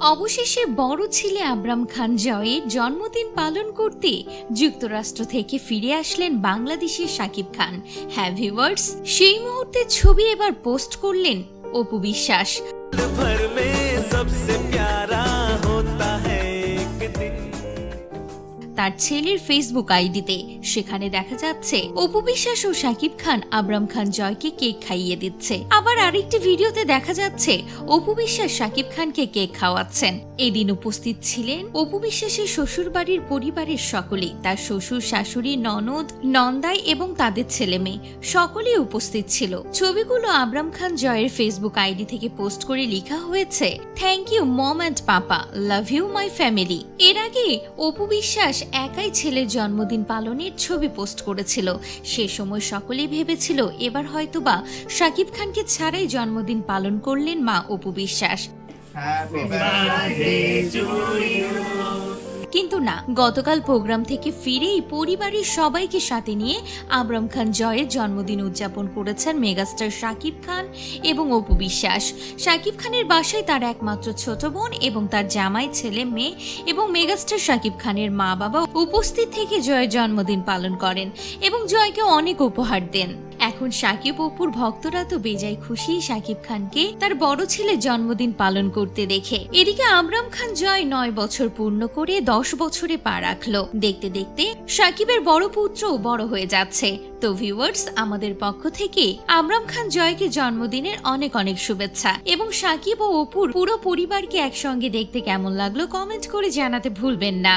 অবশেষে বড় ছেলে আবরাম খান জয়ের জন্মদিন পালন করতে যুক্তরাষ্ট্র থেকে ফিরে আসলেন বাংলাদেশের সাকিব খান। হ্যাভি ওয়ার্ডস সেই মুহূর্তে ছবি এবার পোস্ট করলেন অপু বিশ্বাস। তার ছেলের ফেসবুক আইডিতে। সেখানে দেখা যাচ্ছে, অপু বিশ্বাস ও শাকিব খান আবরাম খান জয়কে কেক খাইয়ে দিচ্ছে। আবার আরেকটি ভিডিওতে দেখা যাচ্ছে, অপু বিশ্বাস শাকিব খানকে কেক খাওয়াচ্ছেন। এদিন উপস্থিত ছিলেন অপু বিশ্বাসের শ্বশুর বাড়ির পরিবারের সকলেই। তার শ্বশুর, শাশুড়ি, ননদ, নন্দাই এবং তাদের ছেলে মেয়ে সকলেই উপস্থিত ছিল। ছবিগুলো আবরাম খান জয়ের ফেসবুক আইডি থেকে পোস্ট করে লেখা হয়েছে thank you mom and papa love you my family এর আগে অপু বিশ্বাস একাই ছেলের জন্মদিন পালনের ছবি পোস্ট করেছিল সে সময় সকলেই ভেবেছিল এবার হয়তোবা শাকিব খানকে ছাড়াই জন্মদিন পালন করলেন মা Apu Biswas Happy birthday to you. কিন্তু না, গতকাল প্রোগ্রাম থেকে ফিরেই পরিবারের সবাইকে সাথে নিয়ে আবরাম খান জয়ের জন্মদিন উদযাপন করেছেন মেগাস্টার শাকিব খান এবং অপু বিশ্বাস। শাকিব খানের বাসায় তার একমাত্র ছোট বোন এবং তার জামাই ছেলে মেয়ে এবং মেগাস্টার শাকিব খানের মা বাবা উপস্থিত থেকে জয়ের জন্মদিন পালন করেন এবং জয়কে অনেক উপহার দেন। এখন সাকিব অপুর ভক্তরা তো বেজায় খুশি সাকিব খানকে তার বড় ছেলে জন্মদিন পালন করতে দেখে। এদিকে আমরাম খান জয় নয় বছর পূর্ণ করে দশ বছরে পা রাখল। দেখতে দেখতে সাকিবের বড় পুত্রও বড় হয়ে যাচ্ছে। তো ভিউয়ার্স আমাদের পক্ষ থেকে আমরাম খান জয়কে জন্মদিনের অনেক অনেক শুভেচ্ছা এবং সাকিব ও অপুর পুরো পরিবারকে একসঙ্গে দেখতে কেমন লাগল কমেন্ট করে জানাতে ভুলবেন না।